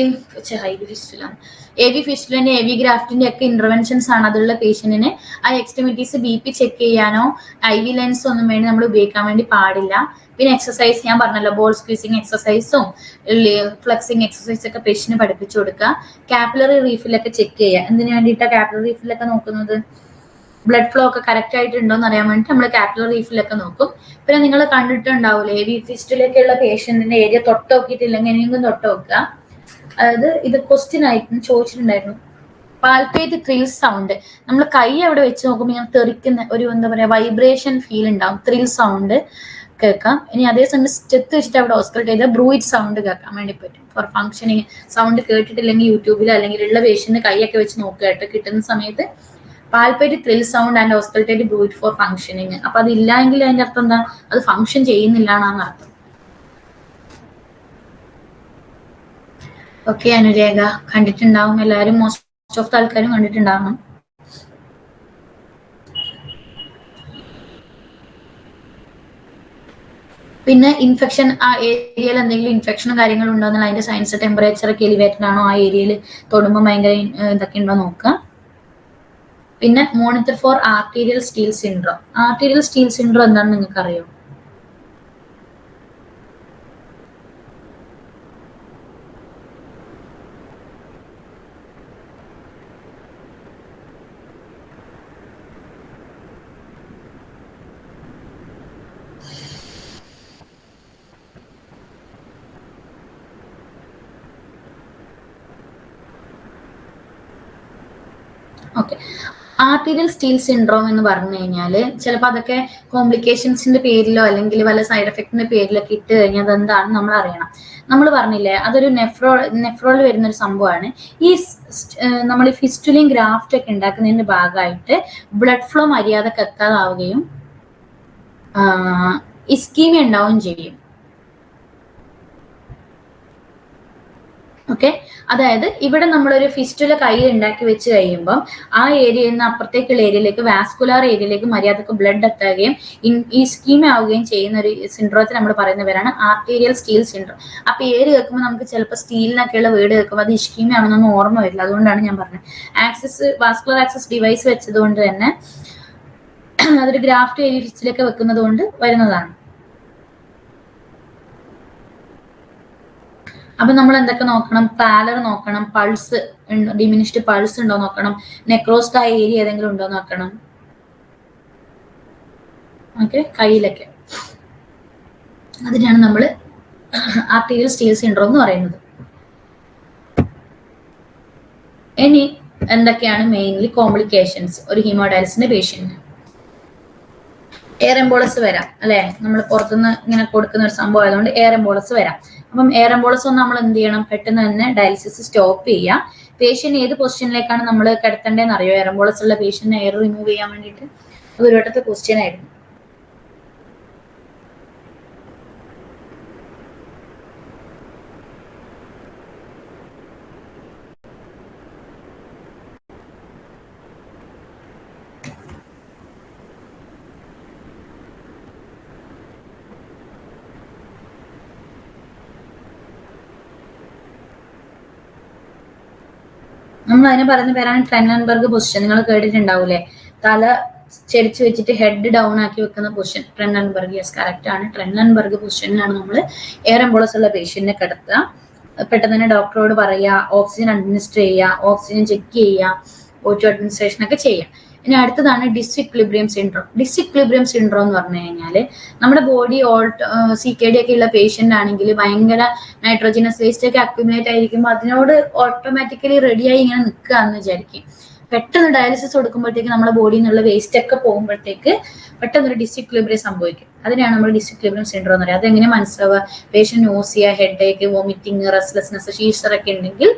ഐ വി ഫിസ്റ്റുലാണ് എ വി ഫിസ്റ്റുലിന്റെ എ വി ഗ്രാഫ്റ്റിന്റെ ഒക്കെ ഇന്റർവെൻഷൻസ് ആണ് അതുള്ള പേഷ്യന്റിന് ആ എക്സ്ട്രിമിറ്റീസ് ബി പി ചെക്ക് ചെയ്യാനോ ഐ വി ലെൻസ് ഒന്നും വേണ്ടി നമ്മൾ ഉപയോഗിക്കാൻ വേണ്ടി പാടില്ല. പിന്നെ എക്സസൈസ് ഞാൻ പറഞ്ഞല്ലോ ബോൾ സ്ക്വീസിങ് എക്സസൈസും ഫ്ലെക്സിങ് എക്സസൈസ് ഒക്കെ പേഷ്യന് പഠിപ്പിച്ചു കൊടുക്കുക. കാപ്പിലറി റീഫിലൊക്കെ ചെക്ക് ചെയ്യുക. എന്തിനു വേണ്ടിയിട്ടാണ് കാപ്പിലറി റീഫിലൊക്കെ നോക്കുന്നത്? ബ്ലഡ് ഫ്ലോ ഒക്കെ കറക്റ്റ് ആയിട്ടുണ്ടോ എന്ന് അറിയാൻ വേണ്ടി നമ്മൾ കാപ്പിലർ റീഫിലൊക്കെ നോക്കും. പിന്നെ നിങ്ങൾ കണ്ടിട്ടുണ്ടാവില്ലേ എ ഫിസ്റ്റിലേക്കുള്ള പേഷ്യന്റിന്റെ ഏരിയ തൊട്ട് നോക്കിയിട്ടില്ലെങ്കിൽ എങ്ങനെയെങ്കിലും തൊട്ട് നോക്കുക അതായത് ഇത് ക്വസ്റ്റ്യൻ ആയിട്ട് ചോദിച്ചിട്ടുണ്ടായിരുന്നു. പാൽപേറ്റ് ത്രിൽ സൗണ്ട് നമ്മൾ കൈ അവിടെ വെച്ച് നോക്കുമ്പോൾ ഇങ്ങനെ തെറിക്കുന്ന ഒരു എന്താ പറയുക വൈബ്രേഷൻ ഫീൽ ഉണ്ടാവും ത്രിൽ സൗണ്ട് കേൾക്കാം. ഇനി അതേസമയം സ്റ്റെത്ത് വെച്ചിട്ട് അവിടെ ഓസ്കൾട്ട് ചെയ്താൽ ബ്രൂയിറ്റ് സൗണ്ട് കേൾക്കാൻ വേണ്ടി പറ്റും. ഫോർ ഫംഗ്ഷനിങ് സൗണ്ട് കേട്ടിട്ടില്ലെങ്കിൽ യൂട്യൂബിൽ അല്ലെങ്കിൽ ഉള്ള പേഷ്യന് കൈയൊക്കെ വെച്ച് നോക്കുക കേട്ടോ. കിട്ടുന്ന സമയത്ത് palpate thrill sound and auscultate bruit for functioning അപ്പൊ അതില്ല എങ്കിൽ അതിന്റെ അർത്ഥം എന്താ? അത് ഫംഗ്ഷൻ ചെയ്യുന്നില്ല എന്നാണ് അർത്ഥം. ഓക്കെ അനുരേഖ കണ്ടിട്ടുണ്ടാവും. എല്ലാവരും മോസ്റ്റ് ഓഫ് ദ ആൾക്കാരും കണ്ടിട്ടുണ്ടാവണം. പിന്നെ ഇൻഫെക്ഷൻ ആ ഏരിയയിൽ എന്തെങ്കിലും ഇൻഫെക്ഷനും കാര്യങ്ങളും ഉണ്ടോ എന്നുള്ള അതിന്റെ സയൻസ് ടെമ്പറേച്ചർ ഒക്കെ എലിവേറ്റഡ് ആണോ ആ ഏരിയയിൽ തൊടുമ്പോൾ ഭയങ്കര ഇതൊക്കെ ഉണ്ടോ നോക്കുക. പിന്നെ monitor for arterial steal syndrome arterial steal syndrome എന്താണെന്ന് നിങ്ങൾക്ക് അറിയോ ഓക്കെ ആർട്ടീരിയൽ സ്റ്റീൽ സിൻഡ്രോം എന്ന് പറഞ്ഞു കഴിഞ്ഞാൽ ചിലപ്പോൾ അതൊക്കെ കോംപ്ലിക്കേഷൻസിന്റെ പേരിലോ അല്ലെങ്കിൽ വല്ല സൈഡ് എഫക്റ്റിന്റെ പേരിലൊക്കെ ഇട്ട് കഴിഞ്ഞാൽ അതെന്താണെന്ന് നമ്മൾ അറിയണം. നമ്മൾ പറഞ്ഞില്ലേ അതൊരു നെഫ്രോ നെഫ്രോൾ വരുന്ന ഒരു സംഭവമാണ്. ഈ നമ്മൾ ഫിസ്റ്റുലിയും ഗ്രാഫ്റ്റ് ഒക്കെ ഉണ്ടാക്കുന്നതിന്റെ ഭാഗമായിട്ട് ബ്ലഡ് ഫ്ലോ മര്യാദയ്ക്ക് എത്താതാവുകയും ഇസ്കീമി ഉണ്ടാവുകയും ചെയ്യും. ഓക്കെ അതായത് ഇവിടെ നമ്മളൊരു ഫിസ്റ്റുല കയ്യിൽ ഉണ്ടാക്കി വെച്ച് കഴിയുമ്പം ആ ഏരിയയിൽ നിന്ന് അപ്പുറത്തേക്കുള്ള ഏരിയയിലേക്ക് വാസ്കുലാർ ഏരിയയിലേക്ക് മര്യാദയ്ക്ക് ബ്ലഡ് എത്തുകയും ഈ സ്കീം ആവുകയും ചെയ്യുന്ന ഒരു സിൻഡ്രോത്തിൽ നമ്മൾ പറയുന്നവരാണ് ആർട്ടീരിയൽ സ്റ്റീൽ സിൻഡ്രോം അപ്പൊ ഏര് കേൾക്കുമ്പോൾ നമുക്ക് ചിലപ്പോൾ സ്റ്റീലിനൊക്കെയുള്ള വീട് കേൾക്കുമ്പോൾ അത് ഇഷ്കീമ ആണെന്നൊന്നും ഓർമ്മ വരില്ല. അതുകൊണ്ടാണ് ഞാൻ പറഞ്ഞത്. ആക്സസ് വാസ്കുലർ ആക്സസ് ഡിവൈസ് വെച്ചതുകൊണ്ട് തന്നെ അതൊരു ഗ്രാഫ്റ്റ് ഏരിയ ഫിസ്റ്റിലൊക്കെ വെക്കുന്നത് കൊണ്ട് വരുന്നതാണ്. അപ്പൊ നമ്മൾ എന്തൊക്കെ നോക്കണം? പാലർ നോക്കണം പൾസ് ഡിമിനിഷ്ഡ് പൾസ് ഉണ്ടോ നോക്കണം? നെക്രോസ്ഡ് ആയ ഏരിയ ഏതെങ്കിലും ഉണ്ടോ നോക്കണം? ഓക്കെ കയ്യിലൊക്കെ. അതിനാണ് നമ്മൾ ആർട്ടീരിയൽ സ്റ്റീൽ സിൻഡ്രോം എന്ന് പറയുന്നത്. ഇനി എന്തൊക്കെയാണ് മെയിൻലി കോംപ്ലിക്കേഷൻസ് ഒരു ഹീമോഡയാലിസിന്റെ പേഷ്യന്റിന് എയർ എംബോളസ് വരാം അല്ലെ? നമ്മൾ പുറത്തുനിന്ന് ഇങ്ങനെ കൊടുക്കുന്ന ഒരു സംഭവം ആയതുകൊണ്ട് എയർ എംബോളസ് വരാം. അപ്പം എയർ എംബോളസ് ഒന്ന് നമ്മൾ എന്ത് ചെയ്യണം? പെട്ടെന്ന് തന്നെ ഡയാലിസിസ് സ്റ്റോപ്പ് ചെയ്യുക പേഷ്യന്റ് ഏത് പൊസിഷനിലേക്കാണ് നമ്മൾ കിടത്തേണ്ടതെന്ന് അറിയോ? എയർ എംബോളസ് ഉള്ള പേഷ്യന്റിനെ എയർ റിമൂവ് ചെയ്യാൻ വേണ്ടിയിട്ട്. അത് ഒരു വട്ടത്തെ ക്വസ്റ്റ്യൻ ആയിരുന്നു. നമ്മൾ അതിനെ പറയുന്ന പേരാണ് ട്രെൻഡൻബർഗ് പൊസിഷൻ നിങ്ങൾ കേട്ടിട്ടുണ്ടാവൂലേ തല ചെരിച്ച് വെച്ചിട്ട് ഹെഡ് ഡൗൺ ആക്കി വെക്കുന്ന പൊസിഷൻ ട്രെൻഡൻബർഗ് യെസ് കറക്റ്റ് ആണ്. ട്രെൻഡൻബർഗ് പൊസിഷനിലാണ് നമ്മൾ എയർ എംബോളസ് ഉള്ള പേഷ്യന്റിനെ കിടത്തുക. പെട്ടെന്ന് തന്നെ ഡോക്ടറോട് പറയുക ഓക്സിജൻ അഡ്മിനിസ്റ്റർ ചെയ്യുക ഓക്സിജൻ ചെക്ക് ചെയ്യുക ഓറ്റോ അഡ്മിനിസ്ട്രേഷൻ ഒക്കെ ചെയ്യുക. ഇനി അടുത്തതാണ് ഡിസിക്ലിബ്രിയം സിൻഡ്രോം ഡിസിക്ലിബ്രിയം സിൻഡ്രോം എന്ന് പറഞ്ഞു കഴിഞ്ഞാൽ നമ്മുടെ ബോഡി ഓൾട്ട് സി കെ ഡി ഒക്കെ ഉള്ള പേഷ്യന്റ് ആണെങ്കിൽ ഭയങ്കര നൈട്രോജനസ് വേസ്റ്റ് ഒക്കെ അക്യുമുലേറ്റ് ആയിരിക്കുമ്പോൾ അതിനോട് ഓട്ടോമാറ്റിക്കലി റെഡിയായി ഇങ്ങനെ നിൽക്കുക എന്ന് വിചാരിക്കും. പെട്ടെന്ന് ഡയാലിസിസ് കൊടുക്കുമ്പോഴത്തേക്ക് നമ്മുടെ ബോഡിയിൽ നിന്നുള്ള വേസ്റ്റ് ഒക്കെ പോകുമ്പോഴത്തേക്ക് പെട്ടെന്ന് ഒരു ഡിസിക്ലിബ്രിയം സംഭവിക്കും. അതിനാണ് നമ്മൾ ഡിസിക്ലിബ്രിയം സിൻഡ്രോം എന്ന് പറയുന്നത് അതെങ്ങനെ മനസ്സിലാവുക patient nausea headache vomiting restlessness seizure ഒക്കെ ഉണ്ടെങ്കിൽ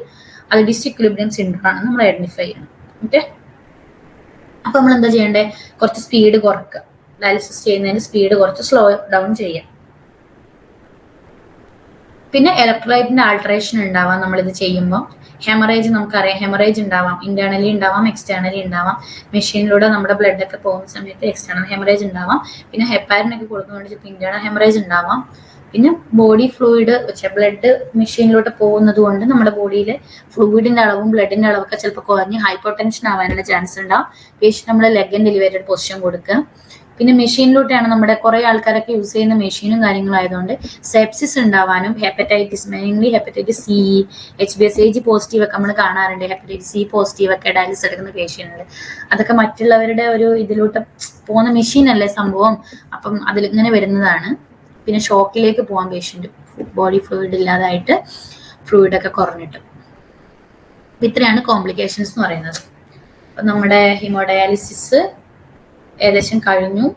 അത് ഡിസിക്ലിബ്രിയം സിൻഡ്രോം ആണ്. നമ്മൾ ഐഡന്റിഫൈ ചെയ്യണം. ഓക്കെ അപ്പൊ നമ്മൾ എന്താ ചെയ്യണ്ടേ? കുറച്ച് സ്പീഡ് കുറക്കുക. ഡയാലിസിസ് ചെയ്യുന്നതിന് സ്പീഡ് കുറച്ച് സ്ലോ ഡൗൺ ചെയ്യാം പിന്നെ ഇലക്ട്രോലൈറ്റിന്റെ ആൾട്രേഷൻ ഉണ്ടാവാം നമ്മൾ ഇത് ചെയ്യുമ്പോൾ ഹെമറേജ് നമുക്കറിയാം. ഹെമറേജ് ഉണ്ടാവാം. ഇന്റേണലി ഉണ്ടാവാം എക്സ്റ്റേണലി ഉണ്ടാവാം. മെഷീനിലൂടെ നമ്മുടെ ബ്ലഡ് ഒക്കെ പോകുന്ന സമയത്ത് എക്സ്റ്റേണൽ ഹെമറേജ് ഉണ്ടാവാം. പിന്നെ ഹെപ്പാരിനൊക്കെ ചിലപ്പോൾ ഇന്റേണൽ ഹെമറേജ് ഉണ്ടാവാം. പിന്നെ ബോഡി ഫ്ലൂയിഡ് ബ്ലഡ് മെഷീനിലോട്ട് പോകുന്നത് കൊണ്ട് നമ്മുടെ ബോഡിയിൽ ഫ്ലൂയിഡിന്റെ അളവും ബ്ലഡിന്റെ അളവൊക്കെ ചിലപ്പോൾ കുറഞ്ഞ് ഹൈപ്പോടെൻഷൻ ആവാനുള്ള ചാൻസ് ഉണ്ടാവും. പേഷ്യൻ നമ്മൾ ലെഗ് ആൻഡ് എലിവേറ്റഡ് പൊസിഷൻ കൊടുക്കുക. പിന്നെ മെഷീനിലൂടെയാണ് നമ്മുടെ കുറെ ആൾക്കാരൊക്കെ യൂസ് ചെയ്യുന്ന മെഷീനും കാര്യങ്ങളായതുകൊണ്ട് സെപ്സിസ് ഉണ്ടാവാനും hepatitis mainly hepatitis C H B S A G positive ഒക്കെ നമ്മൾ കാണാറുണ്ട്. ഹെപ്പറ്റൈറ്റിസ് സി പോസിറ്റീവ് ഒക്കെ ഡയാലിസിസ് എടുക്കുന്ന പേഷ്യന്റ് അതൊക്കെ മറ്റുള്ളവരുടെ ഒരു ഇതിലോട്ട് പോകുന്ന മെഷീൻ അല്ലേ സംഭവം? അപ്പം അതിൽ ഇങ്ങനെ വരുന്നതാണ്. പിന്നെ ഷോക്കിലേക്ക് പോകാൻ പേഷ്യന്റ് ബോഡി ഫ്ലൂയിഡ് ഇല്ലാതായിട്ട് ഫ്ലൂയിഡ് ഒക്കെ കുറഞ്ഞിട്ട്. ഇത്രയാണ് കോംപ്ലിക്കേഷൻസ് എന്ന് പറയുന്നത്. നമ്മുടെ ഹിമോഡയാലിസിസ് ഏകദേശം കഴിഞ്ഞു.